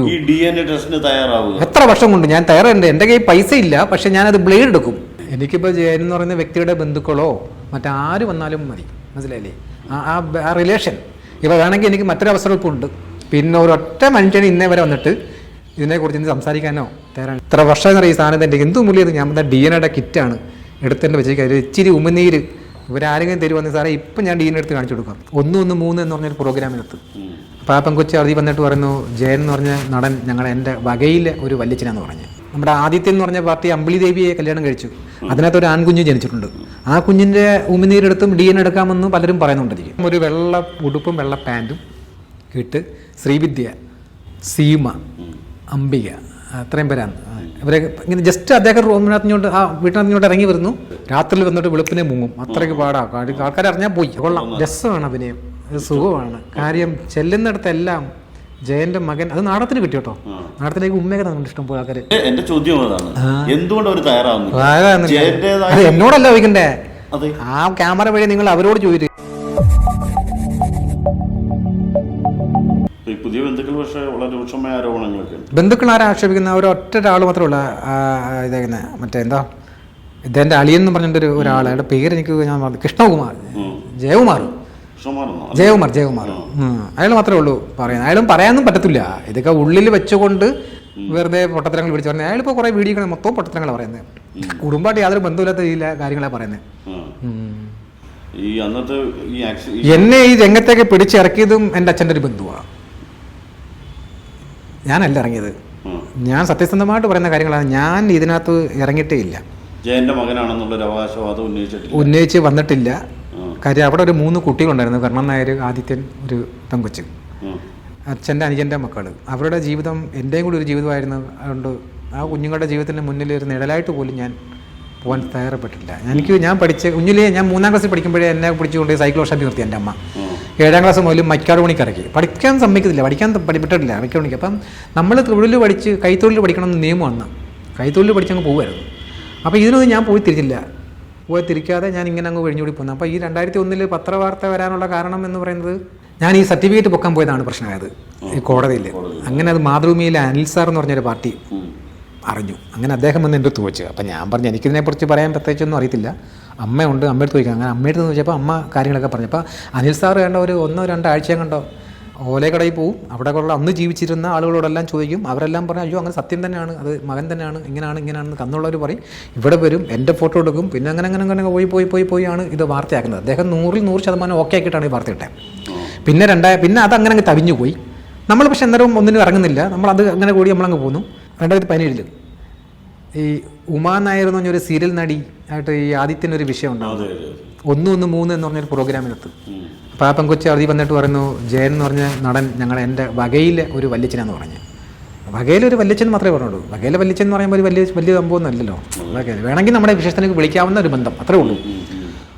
ഈ D N A ടെസ്റ്റിന് തയ്യാറാവുക. എത്ര വർഷം കൊണ്ട്? ഞാൻ തയ്യാറുണ്ട് എന്റെ കയ്യിൽ പൈസ ഇല്ല പക്ഷെ ഞാനത് ബ്ലേഡ് എടുക്കും. എനിക്കിപ്പോൾ ജയൻ എന്ന് പറയുന്ന വ്യക്തിയുടെ ബന്ധുക്കളോ മറ്റാര് വന്നാലും മതി. മനസ്സിലായില്ലേ? ആ ആ ബ- ആ റിലേഷൻ ഇവ വേണമെങ്കിൽ എനിക്ക് മറ്റൊരു അവസരം ഇപ്പോൾ ഉണ്ട് പിന്നെ ഒരൊറ്റ മനുഷ്യന് ഇന്നേ വരെ വന്നിട്ട് ഇതിനെക്കുറിച്ച് ഇന്ന് സംസാരിക്കാനോ തയ്യാറാണ്. ഇത്ര വർഷം എന്നറിയ ഈ സാധനം എന്റെ എന്ത് മൂല്യം ഞാൻ ഡി എൻ എയുടെ കിറ്റാണ് എടുത്തതിന്റെ വെച്ചേക്ക് അതിൽ ഇച്ചിരി ഉമിനീര്. ഇവരാരെങ്കിലും തരുവാന്ന് സാറേ ഇപ്പം ഞാൻ ഡീനെ എടുത്ത് കാണിച്ചു കൊടുക്കാം. ഒന്ന് ഒന്ന് മൂന്ന് എന്ന് പറഞ്ഞൊരു പ്രോഗ്രാമിനകത്ത്. അപ്പോൾ ആ അറുതി വന്നിട്ട് പറയുന്നു ജയൻ എന്ന് പറഞ്ഞ നടൻ ഞങ്ങളുടെ എന്റെ വകയിലെ ഒരു വല്യച്ഛനാന്ന് പറഞ്ഞു. നമ്മുടെ ആദിത്യൻ എന്ന് പറഞ്ഞ പാർട്ടി അമ്പിളി ദേവിയെ കല്യാണം കഴിച്ചു. അതിനകത്ത് ഒരു ആൺകുഞ്ഞ് ജനിച്ചിട്ടുണ്ട്. ആ കുഞ്ഞിന്റെ ഉമിനീരെടുത്തും ഡി എൻ എടുക്കാമെന്ന് പലരും പറയുന്നുണ്ടായിരിക്കും ഒരു വെള്ള ഉടുപ്പും വെള്ള പാന്റും ഇട്ട് ശ്രീവിദ്യ സീമ അംബിക അത്രയും പേരാണ്. ഇവരെ ഇങ്ങനെ ജസ്റ്റ് അദ്ദേഹം റൂമിനകത്തിഞ്ഞോട്ട് ആ വീട്ടിനകത്തിഞ്ഞോട്ട് ഇറങ്ങി വരുന്നു. രാത്രി വന്നിട്ട് വെളുപ്പിനെ മുങ്ങും. അത്രയ്ക്ക് പാടാ. ആൾക്കാർ അറിഞ്ഞാൽ പോയി. കൊള്ളാം. രസമാണ് അഭിനയം സുഖമാണ്. കാര്യം ചെല്ലുന്നിടത്തെല്ലാം ജയന്റെ മകൻ അത് നാടത്തിന് കിട്ടി കേട്ടോ. നാടത്തിലേക്ക് ഉമ്മയൊക്കെ തന്നിട്ട് ഇഷ്ടം പോലെ ആൾക്കാർ എന്റെ ചോദ്യം അതാണ്. എന്തുകൊണ്ട് അവർ എന്നോടല്ല ചോദിക്കണ്ടേ? ആ ക്യാമറ വഴി നിങ്ങൾ അവരോട് ചോദിച്ചു. ആരോപണങ്ങളൊക്കെ ബന്ധുക്കൾ ആരാ ആക്ഷേപിക്കുന്ന ഒരു ഒറ്റ ഒരാൾ മാത്രമേ ഉള്ള ഇതേക്കുന്ന മറ്റേ എന്താ ഇതെന്റെ അളിയൻ എന്ന് പറഞ്ഞിട്ടൊരു ഒരാൾ അയാളുടെ പേര് എനിക്ക് ഞാൻ പറഞ്ഞു കൃഷ്ണകുമാർ ജയകുമാർ. ജയകുമാർ ജയകുമാർ. അയാൾ മാത്രമേ ഉള്ളൂ പറയുന്നത്. അയാളും പറയാനൊന്നും പറ്റത്തില്ല. ഇതൊക്കെ ഉള്ളിൽ വെച്ചുകൊണ്ട് വെറുതെ പൊട്ടത്തരങ്ങൾ പിടിച്ചു പറഞ്ഞത് അയാളിപ്പോൾ കുറേ വീഡിയോ മൊത്തം പൊട്ടത്തരങ്ങളാണ് പറയുന്നത്. കുടുംബമായിട്ട് യാതൊരു ബന്ധമില്ലാത്ത രീതിയിലെ കാര്യങ്ങളാണ് പറയുന്നത്. ഈ അന്നത്തെ എന്നെ ഈ രംഗത്തേക്ക് പിടിച്ചിറക്കിയതും എന്റെ അച്ഛന്റെ ഒരു ബന്ധുവാണ് ഞാനല്ല ഇറങ്ങിയത്. ഞാൻ സത്യസന്ധമായിട്ട് പറയുന്ന കാര്യങ്ങളാണ്. ഞാൻ ഇതിനകത്ത് ഇറങ്ങിയിട്ടേ ഇല്ല ജയന്റെ മകനാണെന്നുള്ളൊരു അവകാശവാദം ഉന്നയിച്ചിട്ടില്ല. ഉന്നയിച്ച് വന്നിട്ടില്ല. കാര്യം അവിടെ ഒരു മൂന്ന് കുട്ടികളുണ്ടായിരുന്നു. കർണൻ നായർ ആദിത്യൻ ഒരു പെങ്കൊച്ച്. അച്ഛന്റെ അനുജന്റെ മക്കൾ അവരുടെ ജീവിതം എന്റെയും കൂടി ഒരു ജീവിതമായിരുന്നു. അതുകൊണ്ട് ആ കുഞ്ഞുങ്ങളുടെ ജീവിതത്തിന് മുന്നിൽ ഒരു നിഴലായിട്ട് പോലും ഞാൻ പോകാൻ തയ്യാറപ്പെട്ടില്ല എനിക്ക് ഞാൻ പഠിച്ച കുഞ്ഞിലേ ഞാൻ മൂന്നാം ക്ലാസ്സിൽ പഠിക്കുമ്പോഴേ എന്നെ പിടിച്ചുകൊണ്ട് വർഷം നിർത്തി എന്റെ അമ്മ. ഏഴാം ക്ലാസ് മുതൽ മറ്റാട് പണിക്ക് ഇറക്കി പഠിക്കാൻ സമ്മതിക്കത്തില്ല പഠിക്കാൻ പഠിപ്പിട്ടില്ല മൈക്കാട് പണിക്ക്. അപ്പം നമ്മൾ തൊഴിൽ പഠിച്ച് കൈത്തൊഴിൽ പഠിക്കണം എന്ന് നിയമം വന്ന് കൈത്തൊഴിൽ പഠിച്ചങ്ങ് പോകുമായിരുന്നു അപ്പോൾ ഇതിനൊന്നും ഞാൻ പോയി തിരിച്ചില്ല. പോയി തിരിക്കാതെ ഞാൻ ഇങ്ങനെ അങ്ങ് കഴിഞ്ഞുകൂടി പോകുന്നത് അപ്പോൾ ഈ രണ്ടായിരത്തി ഒന്നിൽ പത്രവാർത്ത വരാനുള്ള കാരണം എന്ന് പറയുന്നത് ഞാൻ ഈ സർട്ടിഫിക്കറ്റ് പൊക്കാൻ പോയതാണ് പ്രശ്നമായത്. ഈ കോടതിയിൽ. അങ്ങനെ അത് മാതൃഭൂമിയിലെ അനിൽ സാർ എന്ന് പറഞ്ഞൊരു പാർട്ടി. അറിഞ്ഞു. അങ്ങനെ അദ്ദേഹം വന്ന് എന്റെ അടുത്ത് ചോദിച്ചു. അപ്പം ഞാൻ പറഞ്ഞു എനിക്കിതിനെക്കുറിച്ച് പറയാൻ പ്രത്യേകിച്ചൊന്നും അറിയത്തില്ല. അമ്മയുണ്ട് അമ്മയുടെ ചോദിക്കാം. അങ്ങനെ അമ്മയുടെ അടുത്ത് ചോദിച്ചപ്പോൾ അമ്മ കാര്യങ്ങളൊക്കെ പറഞ്ഞു. അപ്പോൾ അനിൽ സാർ വേണ്ട ഒരു ഒന്നോ രണ്ടോ ആഴ്ച കണ്ടോ? ഓലക്കടയിൽ പോവും. അവിടെ ഉള്ള അന്ന് ജീവിച്ചിരുന്ന ആളുകളോടെല്ലാം ചോദിക്കും. അവരെല്ലാം പറഞ്ഞു അയ്യോ അങ്ങനെ സത്യം തന്നെയാണ്. അത് മകൻ തന്നെയാണ്. ഇങ്ങനെയാണ് ഇങ്ങനെയാണെന്ന് കന്നുള്ളവർ പറയും. ഇവിടെ വരും എന്റെ ഫോട്ടോ എടുക്കും. പിന്നെ അങ്ങനെ അങ്ങനെ അങ്ങനെ പോയി പോയി പോയി പോയാണ് ഇത് വാർത്തയാക്കുന്നത്. അദ്ദേഹം നൂറിൽ നൂറ് ശതമാനം ഓക്കെ ആക്കിയിട്ടാണ് ഈ വാർത്ത ഇട്ടത് പിന്നെ രണ്ടായ പിന്നെ അത് അങ്ങനെ അങ്ങ് തവിഞ്ഞു പോയി നമ്മൾ പക്ഷെ അന്നേരം ഒന്നിനും ഇറങ്ങുന്നില്ല. നമ്മൾ അത് അങ്ങനെ കൂടി നമ്മളങ്ങ് പോന്നു. രണ്ടായിരത്തി പതിനേഴിൽ ഈ ഉമാ നായർ എന്ന് പറഞ്ഞൊരു സീരിയൽ നടി ആയിട്ട് ഈ ആദിത്യന്റെ ഒരു വിഷയം ഉണ്ടാവും. ഒന്ന് ഒന്ന് മൂന്ന് എന്ന് പറഞ്ഞൊരു പ്രോഗ്രാമിനകത്ത്. അപ്പോൾ ആ പെങ്കൊച്ചി അവധി വന്നിട്ട് പറയുന്നു ജയൻ എന്ന് പറഞ്ഞ നടൻ ഞങ്ങളുടെ എന്റെ വകയിലെ ഒരു വല്യച്ഛനാന്ന് പറഞ്ഞു. വകയിലൊരു ഒരു വല്യച്ഛൻ മാത്രമേ പറഞ്ഞുള്ളൂ. വകയിലെ വല്യച്ഛൻ എന്ന് പറയുമ്പോൾ ഒരു വലിയ വലിയ സംഭവമൊന്നും അല്ലല്ലോ. വകയിൽ വേണമെങ്കിൽ നമ്മുടെ വിശേഷത്തിലേക്ക് വിളിക്കാവുന്ന ഒരു ബന്ധം അത്രേ ഉള്ളൂ.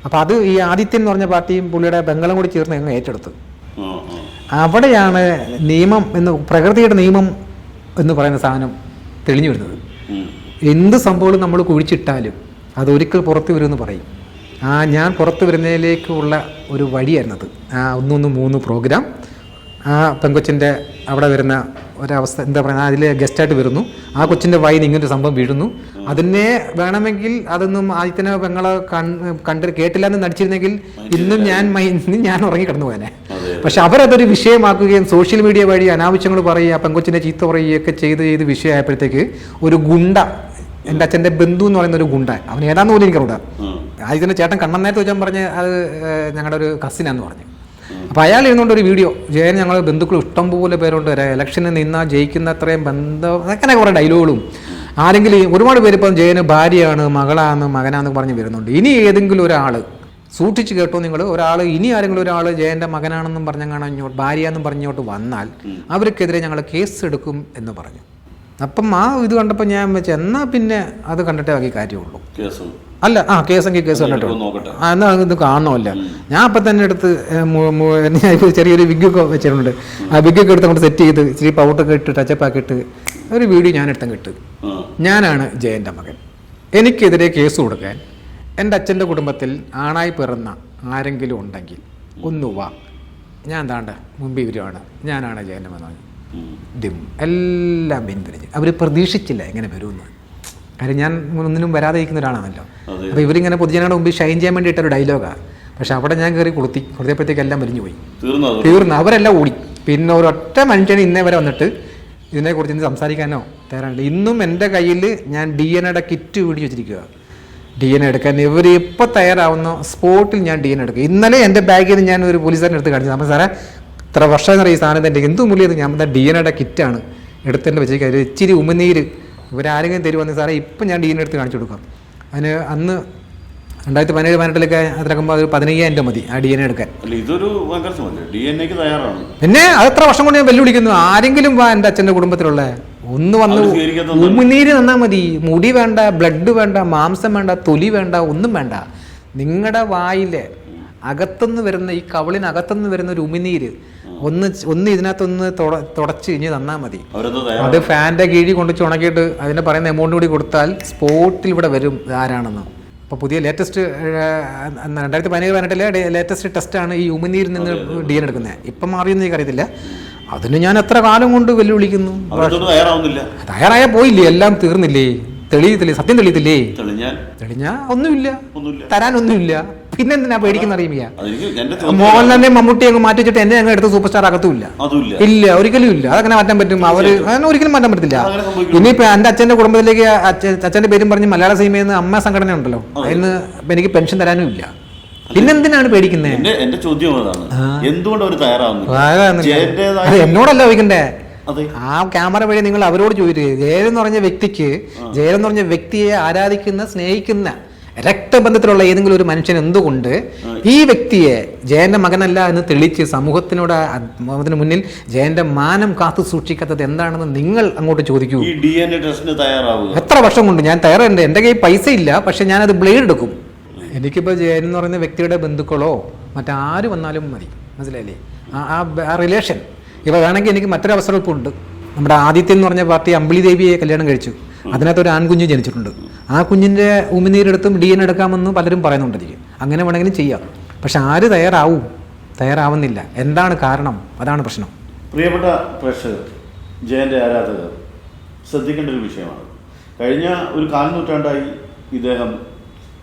അപ്പോൾ അത് ഈ ആദിത്യൻ എന്ന് പറഞ്ഞ പാർട്ടിയും പുള്ളിയുടെ ബംഗളം കൂടി ചേർന്ന് ഞങ്ങൾ ഏറ്റെടുത്തു. അവിടെയാണ് നിയമം എന്ന് പ്രകൃതിയുടെ നിയമം എന്ന് പറയുന്ന സാധനം തെളിഞ്ഞു വരുന്നത്. എന്ത് സംഭവം നമ്മൾ കുഴിച്ചിട്ടാലും അതൊരിക്കൽ പുറത്ത് വരുമെന്ന് പറയും. ആ ഞാൻ പുറത്ത് വരുന്നതിലേക്കുള്ള ഒരു വഴിയായിരുന്നത് ആ ഒന്നൊന്ന് മൂന്ന് പ്രോഗ്രാം. ആ പെങ്കൊച്ചിന്റെ അവിടെ വരുന്ന ഒരവസ്ഥ എന്താ പറയുക അതിൽ ഗസ്റ്റായിട്ട് വരുന്നു. ആ കൊച്ചിന്റെ വായിൽ ഇങ്ങനൊരു സംഭവം വീഴുന്നു. അതിനെ വേണമെങ്കിൽ അതൊന്നും ആദ്യത്തിനെ പെങ്ങളെ കണ്ട് കേട്ടില്ല എന്ന് നടിച്ചിരുന്നെങ്കിൽ ഇന്നും ഞാൻ മൈ- ഇന്നും ഞാൻ ഉറങ്ങി കിടന്നു അതെ. പക്ഷെ അവരതൊരു വിഷയമാക്കുകയും സോഷ്യൽ മീഡിയ വഴി അനാവശ്യങ്ങൾ പറയുക പെങ്കൊച്ചിനെ ചീത്ത പറയുകയൊക്കെ ചെയ്ത് ചെയ്ത് വിഷയമായപ്പോഴത്തേക്ക് ഒരു ഗുണ്ട എന്റെ അച്ഛന്റെ ബന്ധു എന്ന് പറയുന്ന ഒരു ഗുണ്ട അവൻ ഏതാന്ന് പോലും എനിക്കറിയാം ആദ്യം ആദ്യത്തിന്റെ ചേട്ടൻ കണ്ണന്നേരത്ത് വെച്ചാൽ പറഞ്ഞ് അത് ഞങ്ങളുടെ ഒരു കസിനാന്ന് പറഞ്ഞു. അപ്പോൾ അയാൾ ഇരുന്നുകൊണ്ട് ഒരു വീഡിയോ ജയൻ ഞങ്ങൾ ബന്ധുക്കൾ ഇഷ്ടം പോലെ പേരുണ്ട് ഇലക്ഷന് നിന്നാൽ ജയിക്കുന്ന അത്രയും ബന്ധം അങ്ങനെ കുറേ ഡയലോഗുകളും ആരെങ്കിലും ഒരുപാട് പേര് ഇപ്പം ജയന് ഭാര്യയാണ് മകളാണ് മകനാന്ന് പറഞ്ഞ് വരുന്നുണ്ട്. ഇനി ഏതെങ്കിലും ഒരാൾ സൂക്ഷിച്ച് കേട്ടോ നിങ്ങൾ ഒരാൾ ഇനി ആരെങ്കിലും ഒരാൾ ജയന്റെ മകനാണെന്നും പറഞ്ഞങ്ങാണ് ഇങ്ങോട്ട് ഭാര്യയെന്നും പറഞ്ഞോട്ട് വന്നാൽ അവർക്കെതിരെ ഞങ്ങൾ കേസ് എടുക്കും എന്ന് പറഞ്ഞു. അപ്പം ആ ഇത് കണ്ടപ്പോൾ ഞാൻ വെച്ച് എന്നാൽ പിന്നെ അത് കണ്ടിട്ടേ ബാക്കി കാര്യമുള്ളൂ. അല്ല ആ കേസെങ്കിൽ കേസ് കണ്ടിട്ടുള്ളൂ ആ എന്നാ ഇത് കാണണമല്ല ഞാൻ അപ്പം തന്നെ എടുത്ത് ചെറിയൊരു വിഗ്ഗൊക്കെ വെച്ചിട്ടുണ്ട്. ആ വിഗ്ഗൊക്കെ എടുത്ത് അങ്ങോട്ട് സെറ്റ് ചെയ്ത് ഇച്ചിരി പൗട്ടൊക്കെ ഇട്ട് ടച്ചപ്പ് ആക്കിയിട്ട് ഒരു വീഡിയോ ഞാൻ എടുത്തങ്ങ് കിട്ടും. ഞാനാണ് ജയന്റെ മകൻ. എനിക്കെതിരെ കേസ് കൊടുക്കാൻ എന്റെ അച്ഛന്റെ കുടുംബത്തിൽ ആണായി പിറന്ന ആരെങ്കിലും ഉണ്ടെങ്കിൽ ഒന്നുവാ ഞാൻ താണ്ട മുമ്പ് ഇവരുമാണ്. ഞാനാണ് ജയന്റെ മകൻ. ഡിം. എല്ലാം പിന്തിരിഞ്ഞ് അവർ പ്രതീക്ഷിച്ചില്ല എങ്ങനെ വരുമെന്ന്. കാര്യം ഞാൻ ഒന്നിനും വരാതെ ഇരിക്കുന്ന ഒരാളാണല്ലോ. അപ്പോൾ ഇവരിങ്ങനെ പൊതുജനങ്ങളുടെ മുമ്പിൽ ഷൈൻ ചെയ്യാൻ വേണ്ടിയിട്ട് ഒരു ഡയലോഗാണ് പക്ഷെ അവിടെ ഞാൻ കയറി കൊളുത്തി കൊടുത്തപ്പോഴത്തേക്ക് എല്ലാം മരിഞ്ഞു പോയി. തീർന്നു അവരെല്ലാം ഓടി. പിന്നെ ഒരൊറ്റ മനുഷ്യന് ഇന്നേ വരെ വന്നിട്ട് ഇതിനെക്കുറിച്ച് ഇന്ന് സംസാരിക്കാനോ തയ്യാറാണില്ല ഇന്നും എന്റെ കയ്യിൽ ഞാൻ ഡി എൻ എയുടെ കിറ്റ് വീടി വെച്ചിരിക്കുക ഡി എൻ എടുക്കാൻ. ഇവർ എപ്പോൾ തയ്യാറാവുന്ന സ്പോട്ടിൽ ഞാൻ ഡി എൻ എടുക്കും. ഇന്നലെ എന്റെ ബാഗിൽ നിന്ന് ഞാൻ ഒരു പോലീസുകാരൻ എടുത്ത് കാണിച്ചു. അപ്പോൾ സാറേ ഇത്ര വർഷം എന്നറിയ ഈ സാധനം എന്റെ എന്ത് മൂല്യം ഞാൻ ഡി എൻ എയുടെ കിറ്റാണ് എടുത്തിട്ട് വെച്ചിരിക്കുക അതിൽ ഇച്ചിരി ഉമിനീര് ഇവരാരെങ്കിലും തരുമെന്ന് സാറേ ഇപ്പം ഞാൻ ഡി എൻ എടുത്ത് കാണിച്ചു കൊടുക്കാം. അതിന് അന്ന് രണ്ടായിരത്തി പതിനേഴ് പതിനെട്ടിലൊക്കെ അതിലക്കുമ്പോൾ അത് പതിനയ്യായിരം രൂപ മതി ആ ഡി എൻ എടുക്കാൻ. അല്ല ഇതൊരു ഭയങ്കര സമല്ലേ ഡി എൻ എക്ക് തയ്യാറാണ്. പിന്നെ അത് എത്ര വർഷം കൊണ്ട് ഞാൻ വെല്ലുവിളിക്കുന്നു? ആരെങ്കിലും വാ എന്റെ അച്ഛന്റെ കുടുംബത്തിലുള്ള ഒന്ന് വന്ന് ഉമിനീര് തന്നാൽ മതി. മുടി വേണ്ട ബ്ലഡ് വേണ്ട മാംസം വേണ്ട തൊലി വേണ്ട ഒന്നും വേണ്ട. നിങ്ങളുടെ വായിലെ അകത്തുനിന്ന് വരുന്ന ഈ കവളിനകത്തുനിന്ന് വരുന്ന ഒരു ഉമിനീര് ഒന്ന് ഒന്ന് ഇതിനകത്തൊന്ന് തുട തുടച്ച് ഇനി തന്നാൽ മതി. അത് ഫാന്റെ കീഴിൽ കൊണ്ട് ചുണക്കിയിട്ട് അതിന് പറയുന്ന എമൗണ്ട് കൂടി കൊടുത്താൽ സ്പോട്ടിൽ ഇവിടെ വരും ആരാണെന്ന്. അപ്പോൾ പുതിയ ലേറ്റസ്റ്റ് രണ്ടായിരത്തി പതിനേഴ് പതിനെട്ടിലെ ലേറ്റസ്റ്റ് ടെസ്റ്റാണ് ഈ ഉമിനീരിൽ നിന്ന് ഡി എൻ എടുക്കുന്നത്. ഇപ്പം മാറിയെന്ന് എനിക്ക് അറിയത്തില്ല അതിന് ഞാൻ എത്ര കാലം കൊണ്ട് വെല്ലുവിളിക്കുന്നു? തയ്യാറായ പോയില്ലേ? എല്ലാം തീർന്നില്ലേ? തെളിയത്തില്ലേ സത്യം തെളിയത്തില്ലേ? തെളിഞ്ഞ ഒന്നുമില്ല. ഒന്നുമില്ല. പിന്നെ എന്തിനാ പേടിക്കുന്ന ചോദ്യം മോഹൻലാലിനെ മമ്മൂട്ടി അങ്ങ് മാറ്റി വെച്ചിട്ട് എന്നെ അങ്ങ് എടുത്ത് സൂപ്പർ സ്റ്റാർ അകത്തുമില്ല ഇല്ല ഒരിക്കലും ഇല്ല. അതങ്ങനെ മാറ്റാൻ പറ്റും. അവർ അങ്ങനെ ഒരിക്കലും മാറ്റാൻ പറ്റത്തില്ല. ഇനിയിപ്പോ എന്റെ അച്ഛന്റെ കുടുംബത്തിലേക്ക് അച്ഛ- അച്ഛന്റെ പേരും പറഞ്ഞ് മലയാള സിനിമയിൽ നിന്ന് അമ്മ സംഘടന ഉണ്ടല്ലോ അതിന് എനിക്ക് പെൻഷൻ തരാനും ഇല്ല പിന്നെന്തിനാണ് പേടിക്കുന്നത് എന്റെ എന്റെ ചോദ്യം അതാണ്. എന്തുകൊണ്ട് അവർ തയ്യാറാവുന്നത് എന്നോടല്ല ചോദിക്കണ്ടേ ആ ക്യാമറ വഴി നിങ്ങൾ അവരോട് ചോദിച്ചു ജയൻ എന്ന് പറഞ്ഞ വ്യക്തിക്ക് ജയൻ എന്ന് പറഞ്ഞ വ്യക്തിയെ ആരാധിക്കുന്ന സ്നേഹിക്കുന്ന രക്തബന്ധത്തിലുള്ള ഏതെങ്കിലും ഒരു മനുഷ്യൻ എന്തുകൊണ്ട് ഈ വ്യക്തിയെ ജയന്റെ മകനല്ല എന്ന് തെളിച്ച് സമൂഹത്തിനോട് അതിന് മുന്നിൽ ജയന്റെ മാനം കാത്തു സൂക്ഷിക്കാത്തത് എന്താണെന്ന് നിങ്ങൾ അങ്ങോട്ട് ചോദിക്കൂ. എത്ര വർഷം കൊണ്ട് ഞാൻ തയ്യാറുണ്ട്. എന്റെ കയ്യിൽ പൈസ ഇല്ല പക്ഷെ ഞാനത് ബ്ലേഡ് എടുക്കും എനിക്കിപ്പോൾ ജയൻ എന്ന് പറയുന്ന വ്യക്തിയുടെ ബന്ധുക്കളോ മറ്റാര് വന്നാലും മതി. മനസ്സിലായില്ലേ? ആ ആ റിലേഷൻ ഇപ്പോൾ വേണമെങ്കിൽ എനിക്ക് മറ്റൊരു ഉണ്ട് നമ്മുടെ ആദിത്യൻ എന്ന് പറഞ്ഞ പാർട്ടി അമ്പിളി ദേവിയെ കല്യാണം കഴിച്ചു. അതിനകത്ത് ഒരു ആൺകുഞ്ഞ് ജനിച്ചിട്ടുണ്ട്. ആ കുഞ്ഞിന്റെ ഉമിനീരെടുത്തും ഡി എൻ എടുക്കാമെന്ന് പലരും പറയുന്നുണ്ടായിരിക്കും അങ്ങനെ വേണമെങ്കിലും ചെയ്യാം. പക്ഷെ ആര് തയ്യാറാവും? തയ്യാറാവുന്നില്ല. എന്താണ് കാരണം? അതാണ് പ്രശ്നം. പ്രിയപ്പെട്ട പ്രേക്ഷകർ ജയന്റെ ആരാധകർ ശ്രദ്ധിക്കേണ്ട ഒരു വിഷയമാണ്. കഴിഞ്ഞ ഒരു കാൽനൂറ്റാണ്ടായി ഇദ്ദേഹം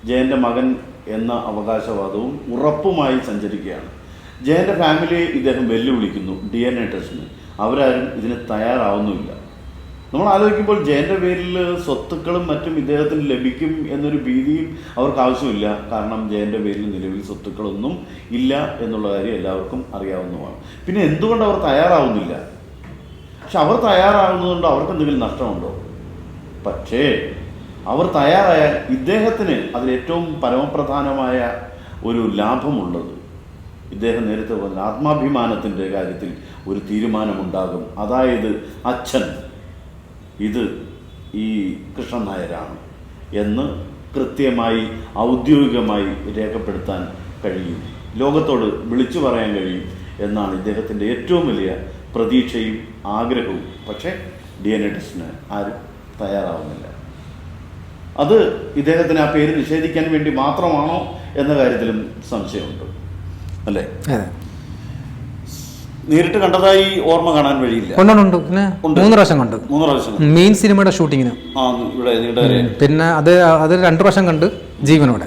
ജയന്റെ മകൻ എന്ന അവകാശവാദവും ഉറപ്പുമായി സഞ്ചരിക്കുകയാണ്. ജയന്റെ ഫാമിലിയെ ഇദ്ദേഹം വെല്ലുവിളിക്കുന്നു ഡി എൻ എ ടെസ്റ്റിന് അവരാരും ഇതിന് തയ്യാറാവുന്നുമില്ല. നമ്മൾ ആലോചിക്കുമ്പോൾ ജയന്റെ പേരിൽ സ്വത്തുക്കളും മറ്റും ഇദ്ദേഹത്തിന് ലഭിക്കും എന്നൊരു ഭീതിയും അവർക്ക് ആവശ്യമില്ല. കാരണം ജയന്റെ പേരിൽ നിലവിൽ സ്വത്തുക്കളൊന്നും ഇല്ല എന്നുള്ള കാര്യം എല്ലാവർക്കും അറിയാവുന്നതാണ്. പിന്നെ എന്തുകൊണ്ട് അവർ തയ്യാറാവുന്നില്ല? പക്ഷെ അവർ തയ്യാറാവുന്നതുകൊണ്ട് അവർക്ക് എന്തെങ്കിലും നഷ്ടമുണ്ടോ? പക്ഷേ അവർ തയ്യാറായാൽ ഇദ്ദേഹത്തിന് അതിൽ ഏറ്റവും പരമപ്രധാനമായ ഒരു ലാഭമുള്ളത്. ഇദ്ദേഹം നേരത്തെ പറഞ്ഞ ആത്മാഭിമാനത്തിന്റെ കാര്യത്തിൽ ഒരു തീരുമാനമുണ്ടാകും. അതായത് അച്ഛൻ ഇത് ഈ കൃഷ്ണൻ നായരാണ് എന്ന് കൃത്യമായി ഔദ്യോഗികമായി രേഖപ്പെടുത്താൻ കഴിയും. ലോകത്തോട് വിളിച്ചു പറയാൻ കഴിയും എന്നാണ് ഇദ്ദേഹത്തിന്റെ ഏറ്റവും വലിയ പ്രതീക്ഷയും ആഗ്രഹവും. പക്ഷേ ഡി എൻ എ ആരും തയ്യാറാവുന്നില്ല. അത് ഇദ്ദേഹത്തിന് ആ പേര് നിഷേധിക്കാൻ വേണ്ടി മാത്രമാണോ എന്ന കാര്യത്തിലും സംശയമുണ്ട്. അല്ലേ? നേരിട്ട് കണ്ടതായി ഓർമ്മ കാണാൻ വഴിയില്ല. ഉണ്ട്. മൂന്ന് പ്രാവശ്യം കണ്ടു. മൂന്ന് പ്രാവശ്യം മെയിൻ സിനിമയുടെ ഷൂട്ടിങ്ങിന്. ഇവിടെ പിന്നെ അത് അത് രണ്ട് പ്രാവശ്യം കണ്ട് ജീവനോടെ.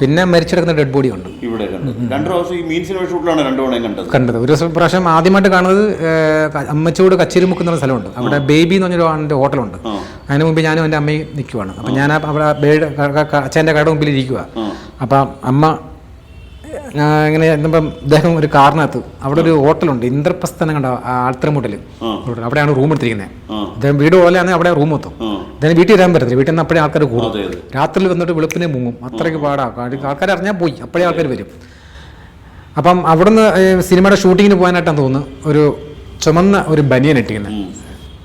പിന്നെ മരിച്ചെടുക്കുന്ന ഡെഡ് ബോഡി ഉണ്ട്. ഇവിടെ കണ്ടു രണ്ടു പ്രാവശ്യം ഈ മീൻ സിനിമ ഷൂട്ടിലാണ് രണ്ടു തവണയും കണ്ടത്. കണ്ടത്. ഒരു പ്രാവശ്യം ആദ്യമായിട്ട് കാണുന്നത് അമ്മച്ചോട് കച്ചേരിമുക്ക് എന്നുള്ള സ്ഥലമുണ്ട്. അവിടെ ബേബി എന്ന് പറഞ്ഞൊരു ആളിന്റെ ഹോട്ടലുണ്ട്. അതിന് മുമ്പ് ഞാനും എന്റെ അമ്മയും നിൽക്കുവാണ്. അപ്പം ഞാൻ അവിടെ ബേഡ് അച്ഛന്റെ കട മുമ്പിൽ ഇരിക്കുക അപ്പം അമ്മ ഇങ്ങനെ ഇന്നിപ്പം ഇദ്ദേഹം ഒരു കാറിനകത്ത് അവിടെ ഒരു ഹോട്ടലുണ്ട് ഇന്ദ്രപ്രസ്ഥനം കണ്ട ആൾത്തരമുട്ടൽ ആ. അവിടെയാണ് റൂം എടുത്തിരിക്കുന്നത് അദ്ദേഹം വീട് പോലെയാണ് അവിടെ റൂം എത്തും അദ്ദേഹം ഇദ്ദേഹം വീട്ടിൽ വരാൻ പറ്റത്തില്ല വീട്ടിൽ നിന്ന് അപ്പോഴേ ആൾക്കാർ കൂടും. രാത്രി രാത്രിയിൽ വന്നിട്ട് വെളുപ്പിനെ മുങ്ങും. അത്രയ്ക്ക് പാടാ. ആൾക്കാർ അറിഞ്ഞാൽ പോയി അപ്പോഴേ ആൾക്കാർ വരും. അപ്പം അവിടുന്ന് സിനിമയുടെ ഷൂട്ടിങ്ങിന് പോകാനായിട്ടാണ് തോന്നുന്നു. ഒരു ചുമന്ന ഒരു ബനിയൻ ഇട്ടിരിക്കുന്നത്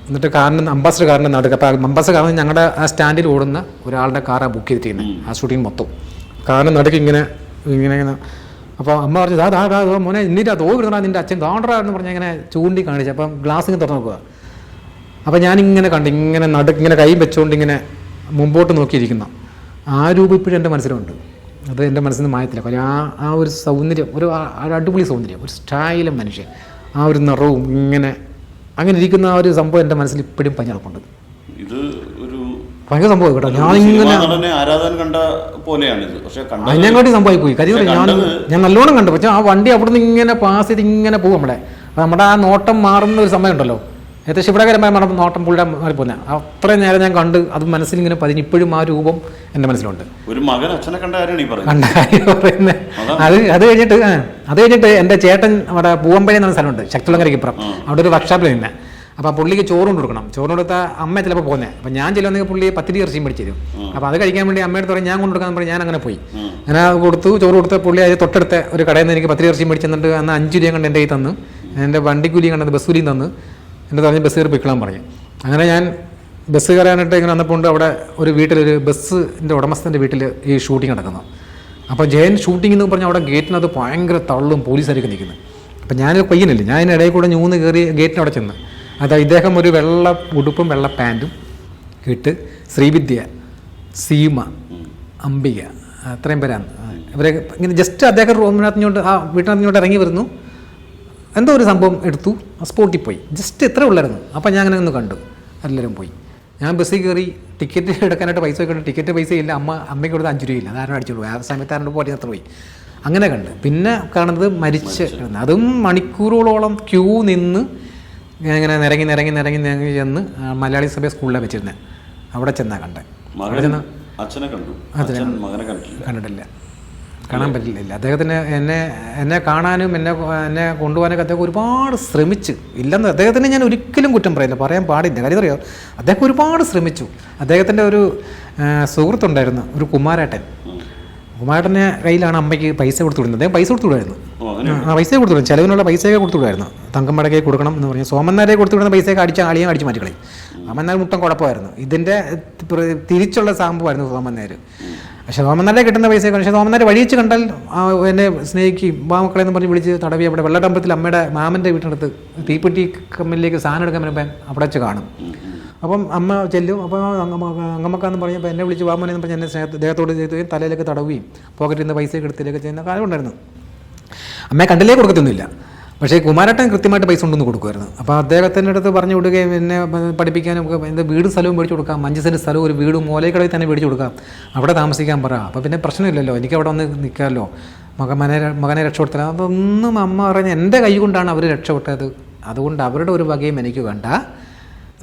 എന്നിട്ട് കാറിന് അംബാസഡർ കാറിന്റെ നടുക്ക് അപ്പം അംബാസഡർ കാറിന് ഞങ്ങളുടെ ആ സ്റ്റാൻഡിൽ ഓടുന്ന ഒരാളുടെ കാറാണ് ബുക്ക് ചെയ്തിരിക്കുന്നത് ആ ഷൂട്ടിങ് മൊത്തം. കാറിന് നടുക്ക് ഇങ്ങനെ ഇങ്ങനെ ഇങ്ങനെ. അപ്പോൾ അമ്മ പറഞ്ഞു ദാ ദാ ദാ മോനെ ഇന്നിട്ട് തോ കിടന്നാ നിന്റെ അച്ഛൻ കാണ്ടറാ എന്ന് പറഞ്ഞ് ഇങ്ങനെ ചൂണ്ടി കാണിച്ചു. അപ്പം ഗ്ലാസ് ഇങ്ങനെ തുറന്നു നോക്കുക അപ്പം ഞാനിങ്ങനെ കണ്ട് ഇങ്ങനെ നടു ഇങ്ങനെ കൈ വെച്ചുകൊണ്ട് ഇങ്ങനെ മുമ്പോട്ട് നോക്കിയിരിക്കുന്ന. ആ രൂപം ഇപ്പോഴും എന്റെ മനസ്സിലുണ്ട്. അത് എന്റെ മനസ്സിൽ നിന്ന് മായത്തില്ല. കാര്യം ആ ആ ഒരു സൗന്ദര്യം ഒരു അടിപൊളി സൗന്ദര്യം ഒരു സ്റ്റൈലും മനുഷ്യൻ. ആ ഒരു നിറവും ഇങ്ങനെ അങ്ങനെ ഇരിക്കുന്ന ആ ഒരു സംഭവം എന്റെ മനസ്സിൽ ഇപ്പോഴും ഒരു ഭയങ്കര സംഭവം കേട്ടോ. ഞാൻ നടനെ ആരാധകൻ കണ്ട പോലെയാണിത്. പക്ഷേ അതിനെക്കാട്ടി സംഭവമായി പോയി കാര്യം ഞാൻ ഞാൻ നല്ലോണം കണ്ടു. പക്ഷെ ആ വണ്ടി അവിടുന്ന് ഇങ്ങനെ പാസ് ചെയ്ത് ഇങ്ങനെ പോകും നമ്മുടെ. നമ്മുടെ ആ നോട്ടം മാറുന്ന ഒരു സമയമുണ്ടല്ലോ ഏകദേശം ഇവിടെ വരെ നമ്മുടെ നോട്ടം പുള്ളിയുടെ മാറി പോന്നെ. അത്രയും നേരം ഞാൻ കണ്ട് അത് മനസ്സിൽ ഇങ്ങനെ പതിഞ്ഞ് ഇപ്പോഴും ആ രൂപം എന്റെ മനസ്സിലുണ്ട്. ഒരു മകൻ അച്ഛനെ കണ്ട പറയുന്നത്. അത്. അത് കഴിഞ്ഞിട്ട് അത് കഴിഞ്ഞിട്ട് എന്റെ ചേട്ടൻ അവിടെ പൂവമ്പഴി എന്ന സ്ഥലമുണ്ട്. ശക്തികുളങ്ങരയ്ക്ക് ഇപ്പുറം. അവിടെ ഒരു വർക്ക്ഷോപ്പിൽ നിന്ന്. അപ്പോൾ ആ പുള്ളിക്ക് ചോറും കൊടുക്കണം. ചോറ് കൊടുത്താൽ അമ്മ ചിലപ്പോൾ പോകുന്നത് അപ്പോൾ ഞാൻ ചെല്ലുന്നെങ്കിൽ പുള്ളി പത്തിരി ഇറച്ചിയും മേടിച്ച് തരും. അപ്പോൾ അത് കഴിക്കാൻ വേണ്ടി അമ്മയുടെ തുടങ്ങി ഞാൻ കൊണ്ടുകൊടുക്കാൻ പറഞ്ഞ് ഞാൻ അങ്ങനെ പോയി. അങ്ങനെ അത് കൊടുത്തു ചോറ് കൊടുത്ത പുള്ളി അതിൽ തൊട്ടടുത്ത ഒരു കടയിൽ നിന്ന് എനിക്ക് പത്തിരി ഇറച്ചിയും മേടിച്ച് തന്നിട്ട് അന്ന് അഞ്ച് രൂപ കണ്ട് എന്റെ കയ്യിൽ തന്നു. എന്റെ വണ്ടിക്കൂലിയും കണ്ടത് ബസ് കൂലിയും തന്നു. എന്റെ പറഞ്ഞ് ബസ് കയറി പൊയ്ക്കളാൻ പറഞ്ഞു. അങ്ങനെ ഞാൻ ബസ് കയറാനായിട്ട് ഇങ്ങനെ വന്നപ്പോൾ ഉണ്ട് അവിടെ ഒരു വീട്ടിലൊരു ബസ്സിന്റെ ഉടമസ്ഥന്റെ വീട്ടിൽ ഈ ഷൂട്ടിംഗ് നടക്കുന്നു. അപ്പോൾ ജയൻ ഷൂട്ടിംഗ് എന്ന് പറഞ്ഞാൽ അവിടെ ഗേറ്റിനകത്ത് ഭയങ്കര തള്ളും പോലീസായിരിക്കും നിൽക്കുന്നത് അപ്പം ഞാനൊരു പയ്യനല്ലേ ഞാൻ ഇടയിൽ കൂടെ ഞൂന്ന് കയറി ഗേറ്റിനവിടെ ചെന്ന്. അതാ ഇദ്ദേഹം ഒരു വെള്ള ഉടുപ്പും വെള്ള പാന്റും ഇട്ട് ശ്രീവിദ്യ സീമ അംബിക അത്രയും പേരാണ്. ഇവരെ ഇങ്ങനെ ജസ്റ്റ് അദ്ദേഹം റൂമിനകത്തിഞ്ഞോട്ട് ആ വീട്ടിനകത്തിഞ്ഞോട്ട് ഇറങ്ങി വരുന്നു. എന്തോ ഒരു സംഭവം എടുത്തു ആ സ്പോട്ടിൽ പോയി. ജസ്റ്റ് എത്ര ഉള്ളായിരുന്നു. അപ്പോൾ ഞാൻ അങ്ങനെ ഒന്ന് കണ്ടു. എല്ലാവരും പോയി. ഞാൻ ബസ്സിൽ കയറി ടിക്കറ്റ് എടുക്കാനായിട്ട് പൈസ കിട്ടും ടിക്കറ്റ് പൈസ ഇല്ല. അമ്മ അമ്മയ്ക്ക് കൊടുത്ത് അഞ്ച് രൂപയില്ല അതാരും അടിച്ചോളൂ. ആ സമയത്ത് ആരോട് പോയി അത്ര പോയി. അങ്ങനെ കണ്ട്. പിന്നെ കാണുന്നത് മരിച്ച്. അതും മണിക്കൂറുകളോളം ക്യൂ നിന്ന് ഞാൻ ഇങ്ങനെ നിരങ്ങി നിരങ്ങി നിരങ്ങി നിരങ്ങി ചെന്ന് മലയാളി സഭ സ്കൂളിലാണ് വെച്ചിരുന്നത് അവിടെ ചെന്നാ കണ്ടേ. അച്ഛനെ കണ്ടു. അച്ഛൻ മകനെ കണ്ടിട്ടില്ല. കണ്ടിട്ടില്ല. കാണാൻ പറ്റില്ല. അദ്ദേഹത്തിന് എന്നെ എന്നെ കാണാനും എന്നെ എന്നെ കൊണ്ടുപോകാനൊക്കെ അദ്ദേഹം ഒരുപാട് ശ്രമിച്ചു. ഇല്ലെന്ന് അദ്ദേഹത്തിന് ഞാൻ ഒരിക്കലും കുറ്റം പറയില്ല. പറയാൻ പാടില്ല. കാര്യം അറിയോ? അദ്ദേഹം ഒരുപാട് ശ്രമിച്ചു. അദ്ദേഹത്തിന്റെ ഒരു സുഹൃത്തുണ്ടായിരുന്നു. ഒരു കുമാരേട്ടൻ. കുമാരേട്ടന്റെ കയ്യിലാണ് അമ്മയ്ക്ക് പൈസ കൊടുത്തു വിടുന്നത് അദ്ദേഹം പൈസ കൊടുത്തു വിടുമായിരുന്നു ആ പൈസ കൊടുത്തു വിടും ചിലവിനുള്ള പൈസയൊക്കെ കൊടുത്തു വിടുമായിരുന്നു തങ്കം മടക്കെ കൊടുക്കണം എന്ന് പറഞ്ഞു. സോമന്നാരെ കൊടുത്തു വിടുന്ന പൈസയൊക്കെ അടിച്ച ആളിയും അടിച്ച് മാറ്റിക്കളി സോമന്നാർ മുട്ടം കുഴപ്പമായിരുന്നു. ഇതിന്റെ തിരിച്ചുള്ള സാമ്പുമായിരുന്നു സോമന്നാർ പക്ഷെ സോമന്നാരെ കിട്ടുന്ന പൈസയൊക്കെ പക്ഷേ സോമന്നാരെ വഴി വെച്ച് കണ്ടാൽ എന്നെ സ്നേഹിക്കും വാ മക്കളെ എന്ന് പറഞ്ഞ് വിളിച്ച് തടവി അവിടെ വെള്ളടമ്പത്തിൽ അമ്മയുടെ മാമന്റെ വീട്ടിനടുത്ത് തീപ്പെട്ടി കമ്മലിലേക്ക് സാധനം എടുക്കാൻ വരുമ്പോൾ അവിടെ വെച്ച് കാണും. അപ്പം അമ്മ ചെല്ലും അപ്പം അങ്ങമ്മക്കാന്ന് പറഞ്ഞപ്പോൾ എന്നെ വിളിച്ച് വാമനെ എന്ന് പറഞ്ഞ് എന്നെ സ്നേഹത്ത് ദേഹത്തോട് ചെയ്തുകയും തലയിലേക്ക് തടവുകയും പോക്കറ്റിൽ നിന്ന് പൈസ എടുത്തിലൊക്കെ ചെയ്യുന്ന കാലമുണ്ടായിരുന്നു. അമ്മയെ കണ്ടില്ലേ കൊടുക്കത്തൊന്നുമില്ല. പക്ഷേ കുമാരട്ടൻ കൃത്യമായിട്ട് പൈസ ഉണ്ടെന്ന് കൊടുക്കുമായിരുന്നു. അപ്പോൾ അദ്ദേഹത്തിന്റെ അടുത്ത് പറഞ്ഞു വിടുകയും എന്നെ പഠിപ്പിക്കാനും ഒക്കെ എന്റെ വീട് സ്ഥലവും മേടിച്ചു കൊടുക്കാം. അഞ്ച് സെന്റ് സ്ഥലവും ഒരു വീടും മൂലക്കടയിൽ തന്നെ മേടിച്ചു കൊടുക്കാം. അവിടെ താമസിക്കാൻ പറ. അപ്പോൾ പിന്നെ പ്രശ്നമില്ലല്ലോ. എനിക്ക് അവിടെ വന്ന് നിൽക്കാമല്ലോ. മകനെ മകനെ രക്ഷപ്പെടുത്തില്ല അതൊന്നും അമ്മ പറഞ്ഞ് എന്റെ കൈ കൊണ്ടാണ് അവർ രക്ഷപ്പെട്ടത്. അതുകൊണ്ട് അവരുടെ ഒരു വകയും എനിക്ക് വേണ്ട.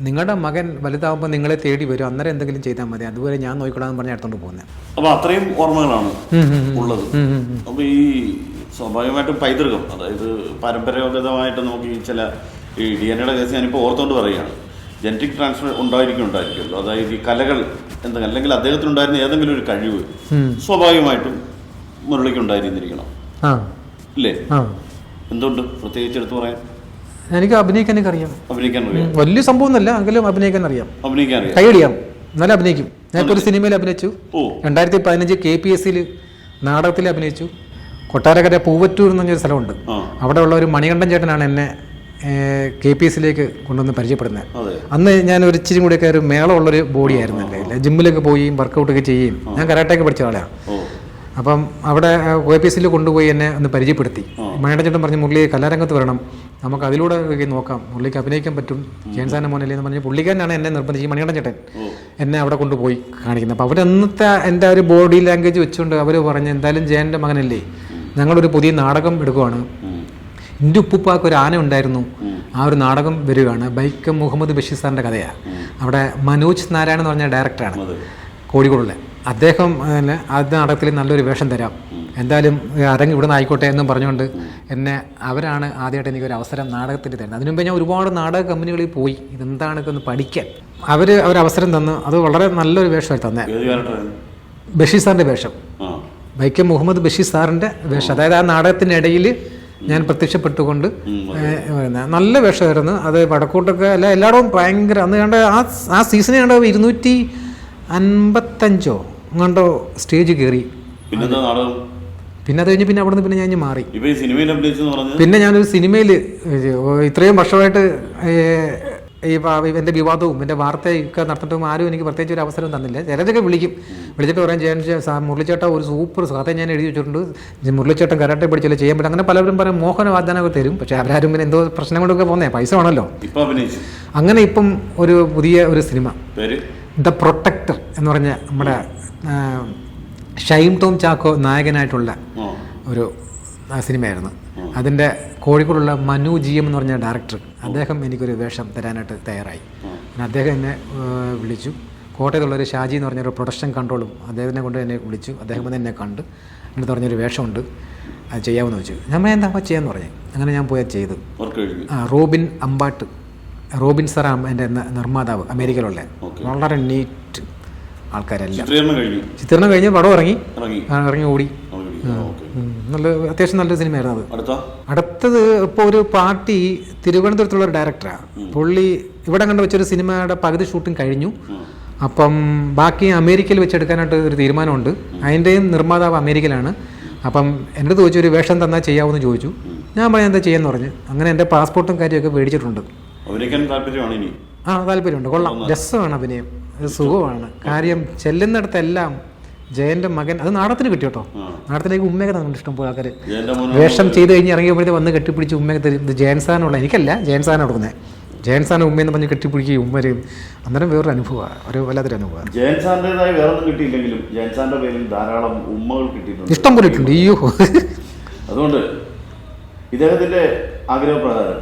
നിങ്ങളുടെ മകൻ വലുതാവുമ്പോൾ നിങ്ങളെ തേടി വരും. അന്നേരം എന്തെങ്കിലും ചെയ്താൽ മതി. അതുപോലെ ഞാൻ നോക്കിക്കൊള്ളാന്ന് പറഞ്ഞ് അടുത്തോണ്ട് പോകുന്നത് അപ്പൊ അത്രയും ഓർമ്മകളാണ് ഉള്ളത്. അപ്പൊ ഈ സ്വാഭാവികമായിട്ടും പൈതൃകം അതായത് പരമ്പരാഗതമായിട്ട് നമുക്ക് ഈ ചില ഈ ഡി എൻ എയുടെ കേസ് ഞാനിപ്പോൾ ഓർത്തുകൊണ്ട് പറയുകയാണ്. ജനറ്റിക് ട്രാൻസ്ഫർ ഉണ്ടായിരിക്കും ഉണ്ടായിരിക്കുമല്ലോ അതായത് ഈ കലകൾ എന്തെങ്കിലും അല്ലെങ്കിൽ അദ്ദേഹത്തിന് ഉണ്ടായിരുന്ന ഏതെങ്കിലും ഒരു കഴിവ് സ്വാഭാവികമായിട്ടും മുരളിക്ക് ഉണ്ടായിരുന്നിരിക്കണം ഇല്ലേ? എന്തുകൊണ്ട് പ്രത്യേകിച്ച് എടുത്തു പറയാൻ? എനിക്ക് അഭിനയിക്കാൻ അഭിനയിക്കാൻ അറിയാം. വലിയ സംഭവം അല്ല എങ്കിലും അഭിനയിക്കാൻ അറിയാം. അഭിനയിക്കാൻ അറിയാം. കൈയടിയാം. എന്നാലും അഭിനയിക്കും. ഞാൻ ഒരു സിനിമയിൽ അഭിനയിച്ചു. രണ്ടായിരത്തി പതിനഞ്ച് കെ പി എസ് സിയിൽ നാടകത്തിൽ അഭിനയിച്ചു. കൊട്ടാരക്കര പൂവറ്റൂർ എന്ന് പറഞ്ഞൊരു സ്ഥലമുണ്ട്. അവിടെ ഉള്ള ഒരു മണികണ്ഠൻ ചേട്ടനാണ് എന്നെ കെ പി എസ് സിയിലേക്ക് കൊണ്ടുവന്ന് പരിചയപ്പെടുന്നത്. അന്ന് ഞാൻ ഒരു ഇച്ചിരി കൂടിയൊക്കെ ഒരു മേളമുള്ളൊരു ബോഡി ആയിരുന്നു അല്ലേ ജിമ്മിലൊക്കെ പോയി വർക്കൗട്ടൊക്കെ ചെയ്യും. ഞാൻ കരാട്ടയൊക്കെ പഠിച്ച ആളാണ്. അപ്പം അവിടെ ഒ പി എസിൽ കൊണ്ടുപോയി എന്നെ ഒന്ന് പരിചയപ്പെടുത്തി. മണികണ്ഠൻ ചേട്ടൻ പറഞ്ഞു മുരളി കലാരംഗത്ത് വരണം. നമുക്ക് അതിലൂടെ നോക്കാം. മുരളിക്ക് അഭിനയിക്കാൻ പറ്റും. ജയൻസാന മോനല്ലേ? എന്ന് പറഞ്ഞ് പുള്ളിക്കാരനാണ് എന്നെ നിർബന്ധിച്ച് മണികണ്ഠൻ ചേട്ടൻ എന്നെ അവിടെ കൊണ്ടുപോയി കാണിക്കുന്നത്. അപ്പോൾ അവരന്നത്തെ എന്റെ ഒരു ബോഡി ലാംഗ്വേജ് വെച്ചുകൊണ്ട് അവർ പറഞ്ഞ് എന്തായാലും ജയന്റെ മകനല്ലേ? ഞങ്ങളൊരു പുതിയ നാടകം എടുക്കുവാണ്. എന്റെ ഉപ്പുപ്പാക്ക് ഒരു ആന ഉണ്ടായിരുന്നു. ആ ഒരു നാടകം വരികയാണ്. ബൈക്കം മുഹമ്മദ് ബഷീർ സാറിന്റെ കഥയാണ്. അവിടെ മനോജ് നാരായൺ എന്ന് പറഞ്ഞ ഡയറക്ടറാണ് കോഴിക്കോടുള്ള. അദ്ദേഹം ആദ്യ നാടകത്തിൽ നല്ലൊരു വേഷം തരാം. എന്തായാലും അരങ്ങ് ഇവിടെ നിന്ന് ആയിക്കോട്ടെ എന്നും പറഞ്ഞുകൊണ്ട് എന്നെ അവരാണ് ആദ്യമായിട്ട് എനിക്കൊരു അവസരം നാടകത്തിൽ തരുന്നത്. അതിനു മുമ്പ് ഞാൻ ഒരുപാട് നാടക കമ്പനികളിൽ പോയി. ഇതെന്താണ് ഒന്ന് പഠിക്കാൻ. അവർ അവസരം തന്നു. അത് വളരെ നല്ലൊരു വേഷമായി തന്നെ. ബഷീർ സാറിന്റെ വേഷം. വൈക്കം മുഹമ്മദ് ബഷീർ സാറിന്റെ വേഷം. അതായത് ആ നാടകത്തിനിടയിൽ ഞാൻ പ്രത്യക്ഷപ്പെട്ടുകൊണ്ട് നല്ല വേഷമായിരുന്നു. അത് വടക്കോട്ടൊക്കെ അല്ല എല്ലായിടവും ഭയങ്കര അന്ന് കണ്ട ആ ആ സീസണിൽ കണ്ട ഇരുന്നൂറ്റി അൻപത്തഞ്ചോ? അങ്ങോട്ടോ സ്റ്റേജ് കയറി പിന്നെന്താ നാടകം? പിന്നെ അത് കഴിഞ്ഞ് പിന്നെ അവിടെ നിന്ന് പിന്നെ ഞാൻ മാറി. ഇപ്പൊ ഈ സിനിമയിൽ പറഞ്ഞത്? പിന്നെ ഞാനൊരു സിനിമയിൽ ഇത്രയും വർഷമായിട്ട് ഈ എന്റെ വിവാദവും എന്റെ വാർത്തയൊക്കെ നടത്തിയിട്ടും ആരും എനിക്ക് പ്രത്യേകിച്ച് ഒരു അവസരം തന്നില്ല. ചിലരൊക്കെ വിളിക്കും. വിളിച്ചിട്ട് പറയാൻ ചെയ്യാൻ മുരളിച്ചേട്ട ഒരു സൂപ്പർ കഥ ഞാൻ എഴുതി വെച്ചിട്ടുണ്ട്. മുരളിച്ചേട്ടൻ കരാട്ടെ പഠിച്ചില്ല ചെയ്യാൻ പറ്റും. അങ്ങനെ പലരും പറയും മോഹന വാഗ്ദാനമൊക്കെ തരും. പക്ഷേ അവരാരും പിന്നെ എന്തോ പ്രശ്നം കൊണ്ടൊക്കെ പോകുന്നേ പൈസ വേണമല്ലോ. അങ്ങനെ ഇപ്പം ഒരു പുതിയ ഒരു സിനിമ ദ പ്രൊട്ടക്ടർ എന്ന് പറഞ്ഞ നമ്മുടെ ഷൈം ടോം ചാക്കോ നായകനായിട്ടുള്ള ഒരു സിനിമയായിരുന്നു. അതിന്റെ കോഴിക്കോടുള്ള മനു ജി എം എന്ന് പറഞ്ഞ ഡയറക്ടർ അദ്ദേഹം എനിക്കൊരു വേഷം തരാനായിട്ട് തയ്യാറായി. പിന്നെ അദ്ദേഹം എന്നെ വിളിച്ചു. കോട്ടയത്തുള്ളൊരു ഷാജി എന്ന് പറഞ്ഞൊരു പ്രൊഡക്ഷൻ കൺട്രോളും അദ്ദേഹത്തിനെ കൊണ്ട് എന്നെ വിളിച്ചു. അദ്ദേഹം വന്ന് എന്നെ കണ്ട്. എന്നിട്ട് പറഞ്ഞൊരു വേഷമുണ്ട്. അത് ചെയ്യാമെന്ന് വെച്ചു നമ്മൾ എന്താ ചെയ്യാന്ന് ചെയ്യാമെന്ന് പറഞ്ഞു. അങ്ങനെ ഞാൻ പോയാൽ ചെയ്ത്. ആ, റോബിൻ അമ്പാട്ട് റോബിൻ സറാം എന്റെ നിർമ്മാതാവ് അമേരിക്കയിലുള്ള. വളരെ നീറ്റ് ആൾക്കാരെല്ലാം. ചിത്രീകരണം കഴിഞ്ഞു. പടം ഇറങ്ങി. ഇറങ്ങി. ഓടി. നല്ല അത്യാവശ്യം നല്ലൊരു സിനിമയായിരുന്നു അത്. അടുത്ത? അടുത്തത് ഇപ്പോൾ ഒരു പാർട്ടി തിരുവനന്തപുരത്തുള്ള ഒരു ഡയറക്ടറാണ് പുള്ളി ഇവിടെ കണ്ട വെച്ചൊരു സിനിമയുടെ പകുതി ഷൂട്ടിംഗ് കഴിഞ്ഞു. അപ്പം ബാക്കി അമേരിക്കയിൽ വെച്ചെടുക്കാനായിട്ട് ഒരു തീരുമാനമുണ്ട്. അതിന്റെയും നിർമ്മാതാവ് അമേരിക്കയിലാണ്. അപ്പം എന്റെ ചോദിച്ചു ഒരു വേഷം തന്നാൽ ചെയ്യാമെന്ന് ചോദിച്ചു. ഞാൻ പറയാൻ എന്താ ചെയ്യാന്ന്? പറഞ്ഞു. അങ്ങനെ എന്റെ പാസ്പോർട്ടും കാര്യമൊക്കെ മേടിച്ചിട്ടുണ്ട്. ആ താല്പര്യമുണ്ട്. കൊള്ളാം. രസമാണ് അഭിനയം. സുഖമാണ്. കാര്യം ചെല്ലുന്നിടത്തെല്ലാം ജയന്റെ മകൻ അത് നാടത്തിന് കിട്ടി കേട്ടോ. നാടത്തിലേക്ക് ഉമ്മയൊക്കെ തന്നെ ഇഷ്ടം പോലെ ആൾക്കാർ വേഷം ചെയ്ത് കഴിഞ്ഞ് ഇറങ്ങിയപ്പോഴത്തെ വന്ന് കെട്ടിപ്പിടിച്ച് ഉമ്മയൊക്കെ തരും. ഇത് ജയൻസാനുള്ള എനിക്കല്ല ജയൻസാനാണ് കൊടുക്കുന്നത് ജയൻസാന ഉമ്മയെന്ന് പറഞ്ഞ് കെട്ടിപ്പിടിക്കുകയും ഉമ്മരും അന്നേരം വേറൊരു അനുഭവമാണ്. ഒരു വല്ലാത്തൊരു അനുഭവമാണ്. ജയൻ സാറിന്റെതായി വേറെ ഒന്നും കിട്ടിയില്ലെങ്കിലും ജയൻ പേരിൽ ധാരാളം ഉമ്മകൾ കിട്ടിയിട്ടുണ്ട്. ഇഷ്ടം പോലെ ഇട്ടുണ്ട് അയ്യോ. അതുകൊണ്ട് ഇദ്ദേഹത്തിന്റെ ആഗ്രഹപ്രകാരം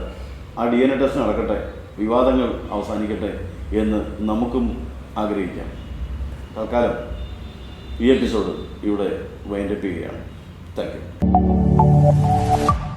ആ ഡി എൻ എ ടെസ്റ്റ് നടക്കട്ടെ വിവാദങ്ങൾ അവസാനിക്കട്ടെ എന്ന് നമുക്കും ആഗ്രഹിക്കാം. തൽക്കാലം ഈ എപ്പിസോഡ് ഇവിടെ വൈൻഡപ്പ് ചെയ്യുകയാണ്. Thank you.